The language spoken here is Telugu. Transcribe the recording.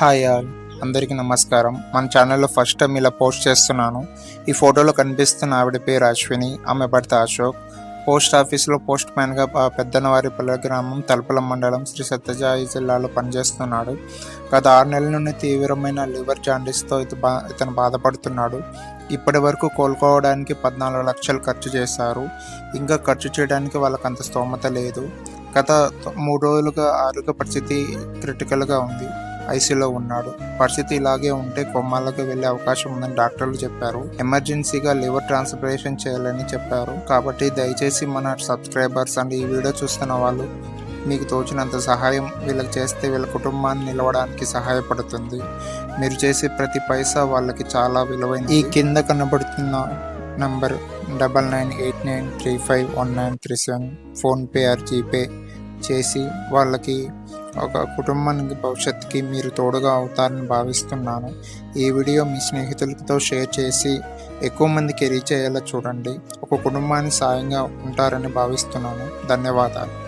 హాయ్ ఆల్ అందరికీ నమస్కారం. మన ఛానల్లో ఫస్ట్ టైం ఇలా పోస్ట్ చేస్తున్నాను. ఈ ఫోటోలో కనిపిస్తున్న ఆవిడ పేరు అశ్విని ఆమె భర్త అశోక్. పోస్ట్ ఆఫీస్లో పోస్ట్ మ్యాన్గా ప- పెద్దనవారిపల్లె గ్రామం తలుపుల మండలం శ్రీ సత్యజాయి జిల్లాలో పనిచేస్తున్నాడు. గత ఆరు నెలల నుండి తీవ్రమైన లివర్ జాండీస్తో ఇత బా ఇతను బాధపడుతున్నాడు. ఇప్పటి వరకు కోలుకోవడానికి పద్నాలుగు లక్షలు ఖర్చు చేశారు. ఇంకా ఖర్చు చేయడానికి వాళ్ళకి అంత స్తోమత లేదు. గత మూడు రోజులుగా ఆరోగ్య పరిస్థితి క్రిటికల్గా ఉంది. ఐసీలో ఉన్నాడు. పరిస్థితి ఇలాగే ఉంటే కొమ్మాలకు వెళ్ళే అవకాశం ఉందని డాక్టర్లు చెప్పారు. ఎమర్జెన్సీగా లివర్ ట్రాన్స్ప్లాంటేషన్ చేయాలని చెప్పారు. కాబట్టి దయచేసి మన సబ్స్క్రైబర్స్ అండ్ ఈ వీడియో చూస్తున్న వాళ్ళు మీకు తోచినంత సహాయం వీళ్ళకి చేస్తే వీళ్ళ కుటుంబాన్ని నిలవడానికి సహాయపడుతుంది. మీరు చేసే ప్రతి పైసా వాళ్ళకి చాలా విలువైన ఈ కింద కనబడుతున్న number double nine eight nine three five one nine three seven PhonePe or GPay చేసి వాళ్ళకి ఒక కుటుంబానికి భవిష్యత్తుకి మీరు తోడుగా అవుతారని భావిస్తున్నాను. ఈ వీడియో మీ స్నేహితులతో షేర్ చేసి ఎక్కువ మందికి రీచ్ అయ్యేలా చూడండి. ఒక కుటుంబానికి సాయంగా ఉంటారని భావిస్తున్నాను. ధన్యవాదాలు.